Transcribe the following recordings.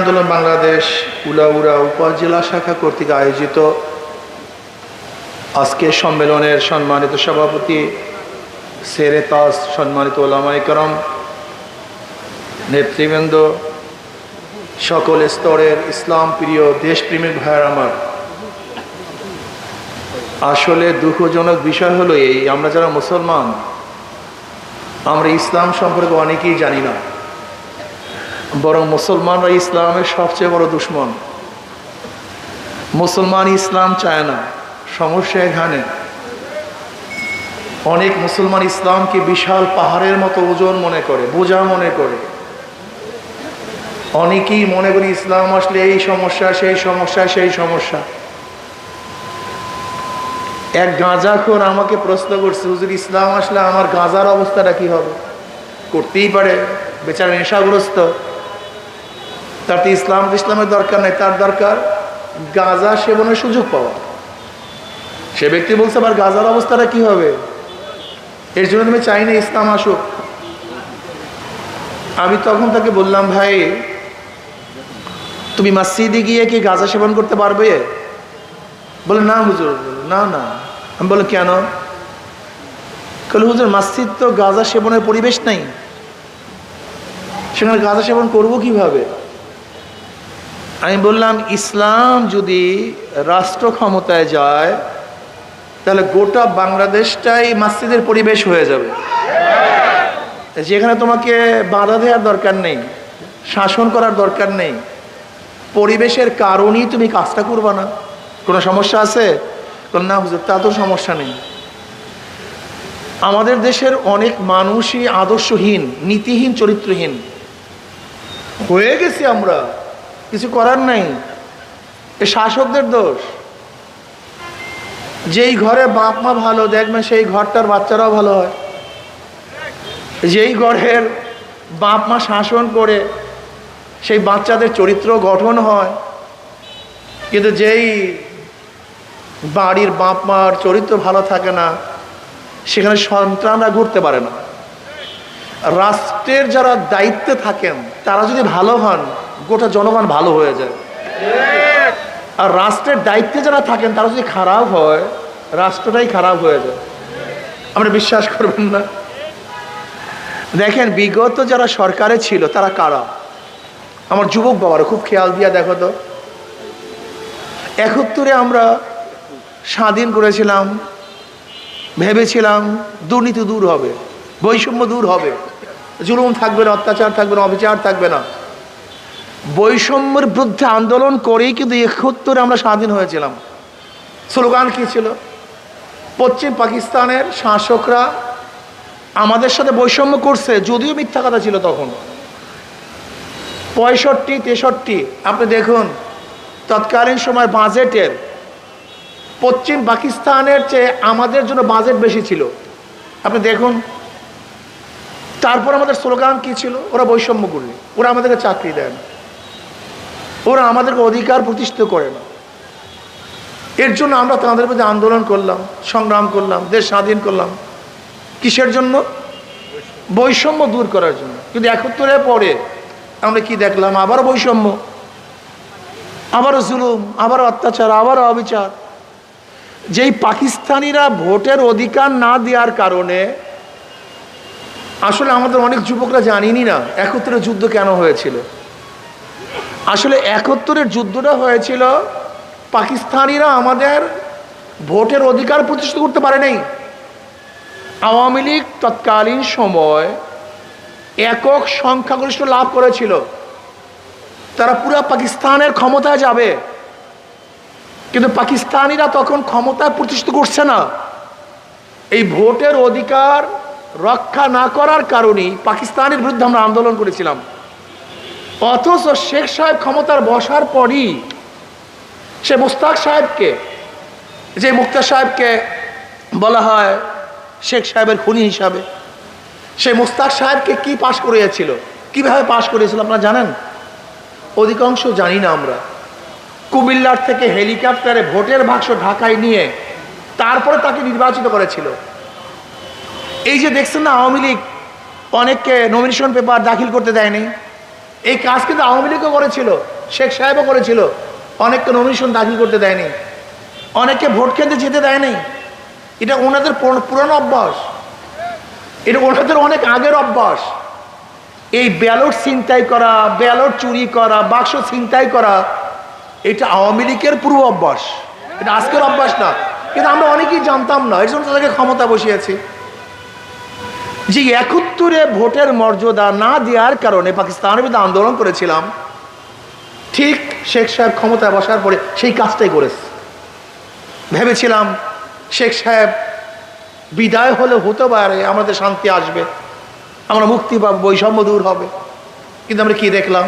আন্দোলন বাংলাদেশ উলাউড়া উপজেলা শাখা কর্তৃক আয়োজিত আজকের সম্মেলনের সম্মানিত সভাপতি সেরে তাজ সম্মানিত ওলামাই করম নেতৃবৃন্দ, সকল স্তরের ইসলাম প্রিয় দেশপ্রেমিক ভাইয়ের আমার। আসলে দুঃখজনক বিষয় হলো এই, আমরা যারা মুসলমান, আমরা ইসলাম সম্পর্কে অনেকেই জানি না। বরং মুসলমানরা ইসলামের সবচেয়ে বড় দুশ্মন। মুসলমান ইসলাম চায় না, সমস্যা এখানে। অনেক মুসলমান ইসলামকে বিশাল পাহাড়ের মতো ওজন মনে করে, বোঝা মনে করে। অনেকেই মনে করি ইসলাম আসলে এই সমস্যা, সেই সমস্যা সেই সমস্যা। এক গাঁজাখোর আমাকে প্রশ্ন করছে, হুজুর, ইসলাম আসলে আমার গাঁজার অবস্থাটা কি হবে? করতেই পারে, বেচারা নেশাগ্রস্ত। তার ইসলাম, ইসলামের দরকার নেই, তার দরকার গাঁজা সেবনের সুযোগ পাওয়া। সে ব্যক্তি বলছে, আবার গাঁজার অবস্থাটা কি হবে? এর জন্য তুমি চাই না ইসলাম আসুক। আমি তখন তাকে বললাম, ভাই, তুমি মসজিদে গিয়ে কি গাঁজা সেবন করতে পারবে? বলে, না হুজুর, না না। আমি বললাম, কেন? কাল হুজুর, মসজিদ তো গাঁজা সেবনের পরিবেশ নাই। সেখানে গাঁজা সেবন করব কীভাবে? আমি বললাম, ইসলাম যদি রাষ্ট্র ক্ষমতায় যায়, তাহলে গোটা বাংলাদেশটাই মসজিদের পরিবেশ হয়ে যাবে। যেখানে তোমাকে বাধা দেওয়ার দরকার নেই, শাসন করার দরকার নেই, পরিবেশের কারণেই তুমি কাজটা করবা না। কোনো সমস্যা আছে? না হুজুর, তা তো সমস্যা নেই। আমাদের দেশের অনেক মানুষই আদর্শহীন, নীতিহীন, চরিত্রহীন। হয়ে গেছি আমরা। কিছু করার নাই। এ শাসকদের দোষ। যেই ঘরে বাপ মা ভালো, দেখবেন সেই ঘরটার বাচ্চারাও ভালো হয়। যেই ঘরের বাপ মা শাসন করে, সেই বাচ্চাদের চরিত্র গঠন হয়। কিন্তু যেই বাড়ির বাপ মার চরিত্র ভালো থাকে না, সেখানে সন্তানরা ঘুরতে পারে না। রাষ্ট্রের যারা দায়িত্বে থাকেন, তারা যদি ভালো হন গোটা জনগণ ভালো হয়ে যায়। আর রাষ্ট্রের দায়িত্বে যারা থাকেন, তারা যদি খারাপ হয়, রাষ্ট্রটাই খারাপ হয়ে যায়। আমরা বিশ্বাস করবেন না। দেখেন, বিগত যারা সরকারে ছিল, তারা কারা? আমার যুবক বাবারা, খুব খেয়াল দিয়া দেখো তো। একত্তরে আমরা স্বাধীন করেছিলাম, ভেবেছিলাম দুর্নীতি দূর হবে, বৈষম্য দূর হবে। জুলুম থাকবে না, অত্যাচার থাকবে না, অবিচার থাকবে না। বৈষম্যের বিরুদ্ধে আন্দোলন করেই কিন্তু একাত্তরে আমরা স্বাধীন হয়েছিলাম। স্লোগান কী ছিল? পশ্চিম পাকিস্তানের শাসকরা আমাদের সাথে বৈষম্য করছে, যদিও মিথ্যা কথা ছিল তখন। পঁয়ষট্টি, তেষট্টি, আপনি দেখুন, তৎকালীন সময় বাজেটের পশ্চিম পাকিস্তানের চেয়ে আমাদের জন্য বাজেট বেশি ছিল। আপনি দেখুন, তারপর আমাদের স্লোগান কি ছিল? ওরা বৈষম্য করলে, ওরা আমাদেরকে চাকরি দেয় না ওরা আমাদেরকে অধিকার প্রতিষ্ঠিত করে না। এর জন্য আমরা তাদের মধ্যে আন্দোলন করলাম, সংগ্রাম করলাম, দেশ স্বাধীন করলাম। কিসের জন্য? বৈষম্য দূর করার জন্য। কিন্তু একাত্তরে পরে আমরা কি দেখলাম? আবারও বৈষম্য, আবারও জুলুম, আবারও অত্যাচার, আবারও অবিচার। যেই পাকিস্তানিরা ভোটের অধিকার না দেওয়ার কারণে, আসলে আমাদের অনেক যুবকরা জানিনি না, একত্রে যুদ্ধ কেন হয়েছিল? আসলে একাত্তরের যুদ্ধটা হয়েছিল, পাকিস্তানিরা আমাদের ভোটের অধিকার প্রতিষ্ঠিত করতে পারে নাই। আওয়ামী লীগ তৎকালীন সময় একক সংখ্যাগরিষ্ঠ লাভ করেছিল। তারা পুরো পাকিস্তানের ক্ষমতায় যাবে। কিন্তু পাকিস্তানিরা তখন ক্ষমতায় প্রতিষ্ঠিত করছে না। এই ভোটের অধিকার রক্ষা না করার কারণেই পাকিস্তানের বিরুদ্ধে আমরা আন্দোলন করেছিলাম। অথচ শেখ সাহেব ক্ষমতার বসার পরই সে মুস্তাক সাহেবকে, যে মুক্তার সাহেবকে বলা হয় শেখ সাহেবের খুনি হিসাবে, সে মুস্তাক সাহেবকে কি পাশ করিয়েছিল? কীভাবে পাশ করিয়েছিল আপনারা জানেন? অধিকাংশ জানি না আমরা। কুমিল্লার থেকে হেলিকপ্টারে ভোটের বাক্স ঢাকায় নিয়ে তারপরে তাকে নির্বাচিত করেছিল। এই যে দেখছেন না, আওয়ামী লীগ অনেককে নমিনেশন পেপার দাখিল করতে দেয়নি। এই কাজ কিন্তু আওয়ামী লীগও করেছিল, শেখ সাহেবও করেছিল। অনেককে নমিনেশন দাখিল করতে দেয়নি। অনেককে ভোট কেন্দ্রে যেতে দেয়নি। এটা ওনাদের পুর- পুরানো অভ্যাস। এটা ওনাদের অনেক আগের অভ্যাস। এই ব্যালট ছিনতাই করা, ব্যালট চুরি করা, বাক্স ছিনতাই করা, এটা আওয়ামী লীগের পূর্ব অভ্যাস। এটা আজকের অভ্যাস না। কিন্তু আমরা অনেকেই জানতাম না, এর জন্য তাদেরকে ক্ষমতা বসিয়েছি। যে একত্তরে ভোটের মর্যাদা না দেওয়ার কারণে পাকিস্তানের বিরুদ্ধে আন্দোলন করেছিলাম। ঠিক শেখ সাহেব ক্ষমতায় বসার পরে সেই কাজটাই করেছে। ভেবেছিলাম শেখ সাহেব বিদায় হলে হতে পারে, আমাদের শান্তি আসবে, আমরা মুক্তি পাবো, বৈষম্য দূর হবে। কিন্তু আমরা কি দেখলাম?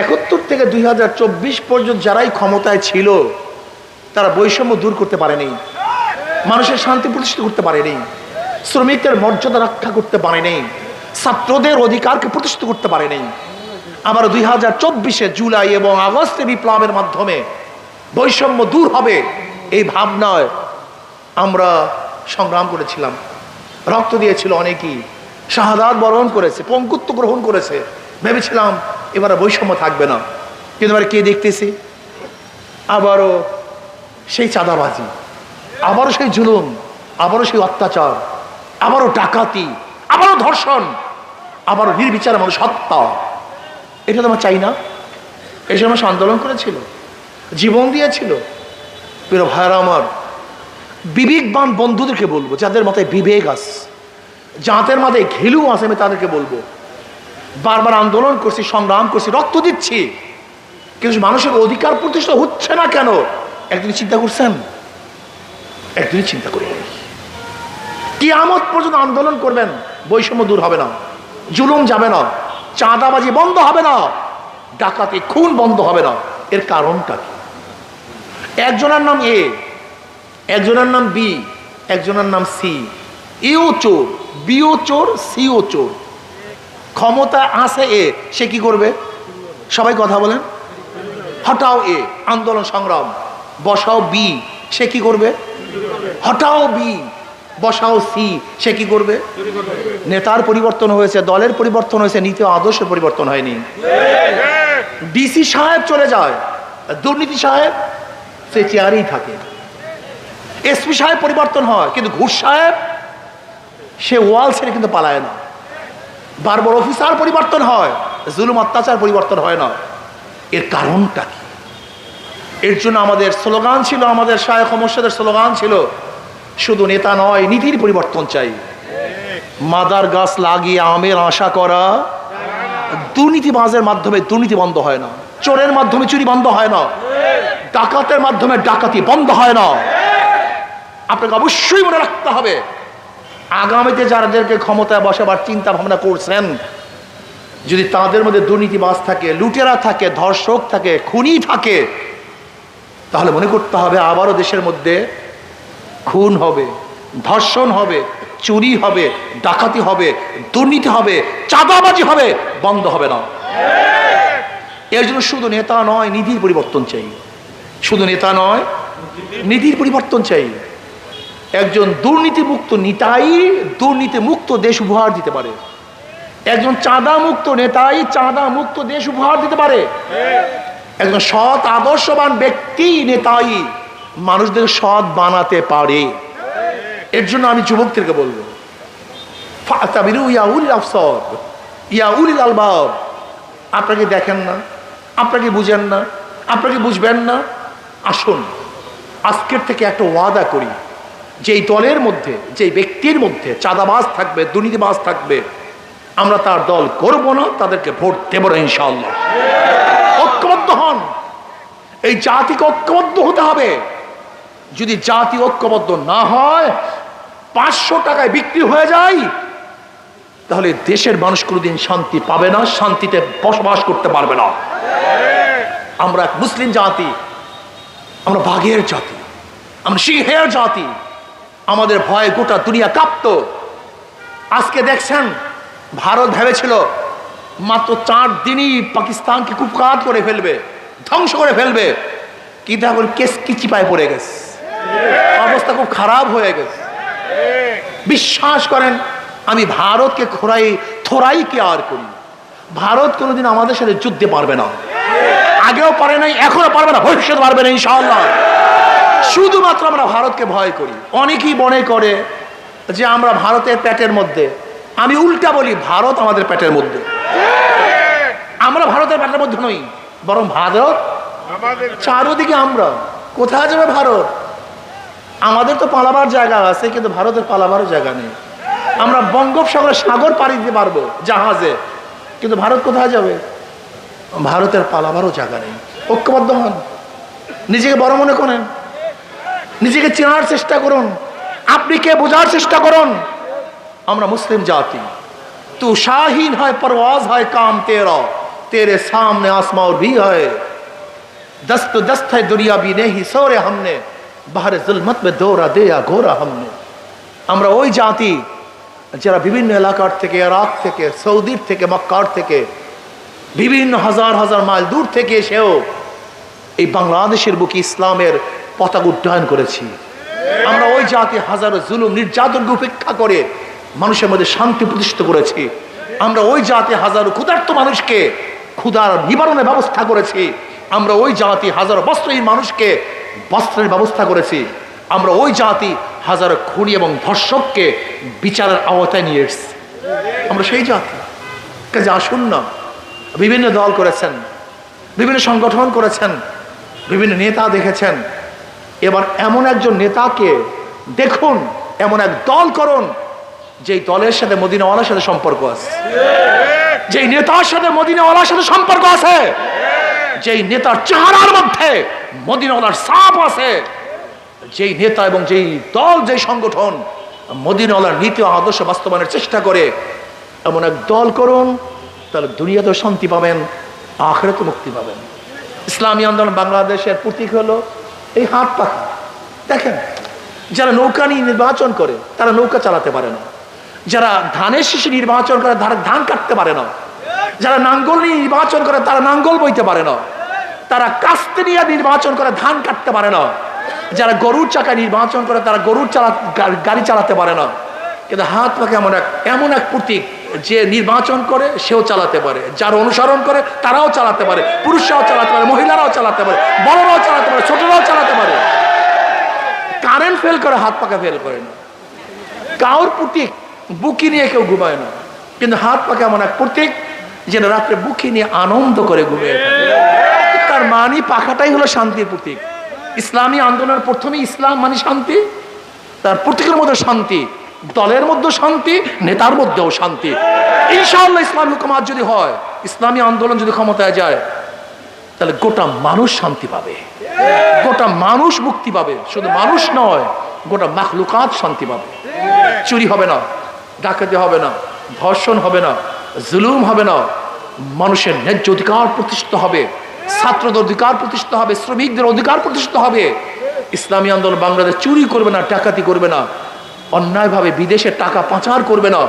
একাত্তর থেকে দুই হাজার চব্বিশ পর্যন্ত যারাই ক্ষমতায় ছিল, তারা বৈষম্য দূর করতে পারেনি। মানুষের শান্তি প্রতিষ্ঠিত করতে পারেনি। শ্রমিকদের মর্যাদা রক্ষা করতে পারেনি ছাত্রদের অধিকারকে প্রতিষ্ঠিত করতে পারেনি আবার দুই হাজার চব্বিশে জুলাই এবং আগস্টে বিপ্লবের মাধ্যমে বৈষম্য দূর হবে এই ভাবনায় আমরা সংগ্রাম করেছিলাম। রক্ত দিয়েছিল অনেকেই, শাহাদাত বরণ করেছে পঙ্কুত্ব গ্রহণ করেছে। ভেবেছিলাম এবারে বৈষম্য থাকবে না। কিন্তু এবারে কে দেখতেছি? আবারও সেই চাঁদাবাজি, আবারও সেই জুলুম, আবারও সেই অত্যাচার। আবারও ডাকাতি, আবারও ধর্ষণ, আবারও নির্বিচার মানুষ হত্যা। এটা তো আমার চাই না। এই সময় আন্দোলন করেছিল, জীবন দিয়েছিল। প্রিয় ভাইয়ারা আমার, বিবেকবান বন্ধুদেরকে বলব, যাদের মাথায় বিবেক আছে, যাদের মাথায় ঘেলু আছে, আমি তাদেরকে বলব, বারবার আন্দোলন করছি, সংগ্রাম করছি, রক্ত দিচ্ছি, কিন্তু মানুষের অধিকার প্রতিষ্ঠা হচ্ছে না কেন? একদিন চিন্তা করছেন? একদিনই চিন্তা করি। কিয়ামত পর্যন্ত আন্দোলন করবেন, বৈষম্য দূর হবে না, জুলুম যাবে না, চাঁদাবাজি বন্ধ হবে না, ডাকাতি, খুন বন্ধ হবে না। এর কারণটা কি? একজনের নাম এ, একজনের নাম বি, একজনের নাম সি। ইও চোর বিও চোর সিও চোর। ক্ষমতা আছে এ, সে কি করবে? সবাই কথা বলেন। হটাও এ, আন্দোলন সংগ্রাম। বসাও বি, সে কি করবে? হটাও বি। বসাও সি, সে কি করবে? নেতার পরিবর্তন হয়েছে, দলের পরিবর্তন হয়েছে, নীতি আদর্শের পরিবর্তন হয়নি। ডিসি সাহেব চলে যায়, দুর্নীতি সাহেব, সে চেয়ারেই থাকে। এসপি সাহেব পরিবর্তন হয়, কিন্তু ঘুষ সাহেব, সে ওয়াল ছেড়ে কিন্তু পালায় না। বারবার অফিসার পরিবর্তন হয়, জুলুম অত্যাচার পরিবর্তন হয় না। এর কারণটা কি? এর জন্য আমাদের স্লোগান ছিল, আমাদের শায়ক মর্ষদের স্লোগান ছিল শুধু নেতা নয়, নীতির পরিবর্তন চাই। মাদার গাছ লাগিয়ে আমের আশা করা, দুর্নীতিবাজের মাধ্যমে দুর্নীতি বন্ধ হয় না। চোরের মাধ্যমে চুরি বন্ধ হয় না। ডাকাতের মাধ্যমে ডাকাতি বন্ধ হয় না। আপনাকে অবশ্যই মনে রাখতে হবে, আগামীতে যাদেরকে ক্ষমতায় বসাবার চিন্তা ভাবনা করছেন, যদি তাদের মধ্যে দুর্নীতিবাজ থাকে, লুটেরা থাকে, ধর্ষক থাকে, খুনি থাকে, তাহলে মনে করতে হবে আবারও দেশের মধ্যে খুন হবে, ধর্ষণ হবে, চুরি হবে, ডাকাতি হবে, দুর্নীতি হবে, চাঁদাবাজি হবে, বন্ধ হবে না। এর জন্য শুধু নেতা নয়, নিধির পরিবর্তন চাই। শুধু নেতা নয়, নিধির পরিবর্তন চাই। একজন দুর্নীতিমুক্ত নেতাই দুর্নীতি মুক্ত দেশ উপহার দিতে পারে। একজন চাঁদা মুক্ত নেতাই চাঁদা মুক্ত দেশ উপহার দিতে পারে। একজন সৎ, আদর্শবান ব্যক্তি নেতাই মানুষদের সৎ বানাতে পারে। এর জন্য আমি যুবকদেরকে বলব আপনাকে দেখেন না, আপনাকে বুঝেন না, আপনাকে বুঝবেন না। আসুন, আজকের থেকে একটা ওয়াদা করি, যেই দলের মধ্যে, যেই ব্যক্তির মধ্যে চাঁদাবাজ থাকবে, দুর্নীতিবাজ থাকবে, আমরা তার দল করব না, তাদেরকে ভোট দেব না ইনশাল্লাহ ঐক্যবদ্ধ হন। এই জাতিকে ঐক্যবদ্ধ হতে হবে। যদি জাতি ঐক্যবদ্ধ না হয়, পাঁচশো টাকায় বিক্রি হয়ে যায়, তাহলে দেশের মানুষ কোনোদিন শান্তি পাবে না, শান্তিতে বসবাস করতে পারবে না। আমরা এক মুসলিম জাতি, আমরা বাঘের জাতি, আমরা সিংহের জাতি, আমাদের ভয়ে গোটা দুনিয়া কাঁপত। আজকে দেখছেন, ভারত ভেবেছিল, মাত্র চার দিনই পাকিস্তানকে কুপকাত করে ফেলবে, ধ্বংস করে ফেলবে। কিন্তু এখন কেস কিচিপায় পড়ে গেছে। অবস্থা খুব খারাপ হয়ে গেছে। বিশ্বাস করেন আমি ভারতকে খোরাই থোরাই কেয়ার করি? ভারত কোনোদিন আমাদের সাথে যুদ্ধে পারবে না। আগেও পারে নাই এখনও পারবে না ভবিষ্যৎ পারবে না ইনশাআল্লাহ। শুধুমাত্র আমরা ভারতকে ভয় করি। অনেকেই মনে করে যে আমরা ভারতের পেটের মধ্যে আমি উল্টা বলি ভারত আমাদের পেটের মধ্যে। আমরা ভারতের পেটের মধ্যে নই বরং ভারত চারোদিকে আমরা। কোথায় যাবে ভারত? আমাদের তো পালাবার জায়গা আছে কিন্তু ভারতের পালাবারও জায়গা নেই আমরা বঙ্গোপসাগরে সাগর পাড়ি দিতে পারবো জাহাজে কিন্তু ভারত কোথায় যাবে ভারতের পালাবারও জায়গা নেই ঐক্যবদ্ধ হন নিজেকে বড় মনে করেন নিজেকে চেনার চেষ্টা করুন আপনি কে বোঝার চেষ্টা করুন আমরা মুসলিম জাতি তু শাহিন হয় परवाज है काम तेरा तेरे सामने आसमां और भी है दस्त दस्त है दुनिया भी नहीं सोरे हमने বাহারে জুলমত মে দৌড়া দেয়া, ঘোরা হামনে আমরা ওই জাতি যারা বিভিন্ন এলাকার থেকে, ইরাক থেকে, সৌদির থেকে, মক্কার থেকে, বিভিন্ন হাজার হাজার মাইল দূর থেকে এসেও এই বাংলাদেশের বুকে ইসলামের পতাক উড্ডয়ন করেছি। আমরা ওই জাতি হাজার জুলুম নির্যাতন উপেক্ষা করে মানুষের মধ্যে শান্তি প্রতিষ্ঠিত করেছি। আমরা ওই জাতি হাজারো ক্ষুধার্ত মানুষকে, ক্ষুধার নিবারণের ব্যবস্থা করেছি। আমরা ওই জাতি হাজারো বস্ত্রহীন মানুষকে বস্ত্রের ব্যবস্থা করেছি। আমরা ওই জাতি হাজারো খুনি এবং ধর্ষককে বিচারের আওতায় নিয়ে এসেছি। আমরা সেই জাতি। কাজে আসুন না। বিভিন্ন দল করেছেন, বিভিন্ন সংগঠন করেছেন, বিভিন্ন নেতা দেখেছেন। এবার এমন একজন নেতাকে দেখুন, এমন এক দল করুন, যেই দলের সাথে মদিনাওয়ালার সাথে সম্পর্ক আছে। যেই নেতার সাথে মদিনাওয়ালার সাথে সম্পর্ক আছে। যেই নেতার চেহারার মধ্যে মদিনাওয়ালার সাপ আছে, যেই নেতা এবং যেই দল, যেই সংগঠন মদিনাওয়ালার নীতি আদর্শ বাস্তবায়নের চেষ্টা করে, এমন এক দল করুন, তাহলে দুনিয়াতেও শান্তি পাবেন আখড়াতে মুক্তি পাবেন। ইসলামী আন্দোলন বাংলাদেশের প্রতীক হলো এই হাত পাখা। দেখেন, যারা নৌকা নিয়ে নির্বাচন করে, তারা নৌকা চালাতে পারে না। যারা ধানের শিশু নির্বাচন করে ধান কাটতে পারে না। যারা নাঙ্গল নিয়ে নির্বাচন করে, তারা নাঙ্গল বইতে পারে না। তারা কাস্তে নিয়ে নির্বাচন করে, ধান কাটতে পারে না। যারা গরুর চাকা নির্বাচন করে, তারা গরুর চালা গাড়ি চালাতে পারে না। কিন্তু হাত পাখা এমন এক এমন এক প্রতীক যে নির্বাচন করে, সেও চালাতে পারে। যারা অনুসরণ করে, তারাও চালাতে পারে। পুরুষরাও চালাতে পারে, মহিলারাও চালাতে পারে, বড়রাও চালাতে পারে, ছোটরাও চালাতে পারে। কারেন্ট ফেল করে, হাত পাকা ফেল করে না। কাউর প্রতীক, বুকি নিয়ে কেউ ঘুমায় না। কিন্তু হাত পাকা এমন এক প্রতীক যেন রাত্রে বুকে নিয়ে আনন্দ করে ঘুমিয়ে তার মানি পাখাটাই হলো শান্তির প্রতীক। ইসলামী আন্দোলনের প্রথমে ইসলাম মানে শান্তি, তার প্রতীকের মধ্যে শান্তি, দলের মধ্যে শান্তি, নেতার মধ্যেও শান্তি। ইনশাআল্লাহ ইসলামী হুকুমাত যদি হয়, ইসলামী আন্দোলন যদি ক্ষমতায় যায়, তাহলে গোটা মানুষ শান্তি পাবে। গোটা মানুষ মুক্তি পাবে। শুধু মানুষ নয়, গোটা মাখলুকাত শান্তি পাবে। চুরি হবে না, ডাকাতি হবে না, ধর্ষণ হবে না জুলুম হবে না। মানুষের ন্যায্য অধিকার প্রতিষ্ঠিত হবে। ছাত্রদের অধিকার প্রতিষ্ঠিত হবে। শ্রমিকদের অধিকার প্রতিষ্ঠিত হবে। ইসলামী আন্দোলন বাংলাদেশ চুরি করবে না, ডাকাতি করবে না। অন্যায়ভাবে বিদেশে টাকা পাচার করবে না।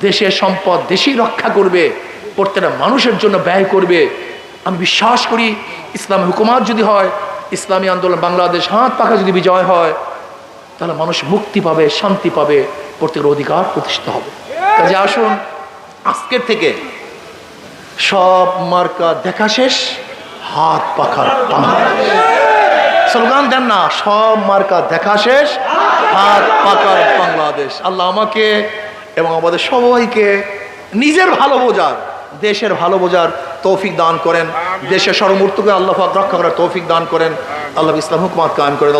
দেশের সম্পদ দেশেই রক্ষা করবে। প্রত্যেকটা মানুষের জন্য ব্যয় করবে। আমি বিশ্বাস করি, ইসলাম হুকুমাত যদি হয়, ইসলামী আন্দোলন বাংলাদেশ হাত পাখা যদি বিজয় হয়, তাহলে মানুষ মুক্তি পাবে, শান্তি পাবে, প্রত্যেকের অধিকার প্রতিষ্ঠিত হবে। কাজে আসুন আজকের থেকে সব মার্কা দেখা শেষ, হাত পাখার স্লোগান দেন না, সব মার্কা দেখা শেষ, হাত পাকার বাংলাদেশ। আল্লাহ আমাকে এবং আমাদের সবাইকে নিজের ভালো বোঝার, দেশের ভালো বোঝার তৌফিক দান করেন। দেশের সর্বমূর্তকে আল্লাহ রক্ষা করার তৌফিক দান করেন। আল্লাহ ইসলাম হুকুমাত কায়েম করেন।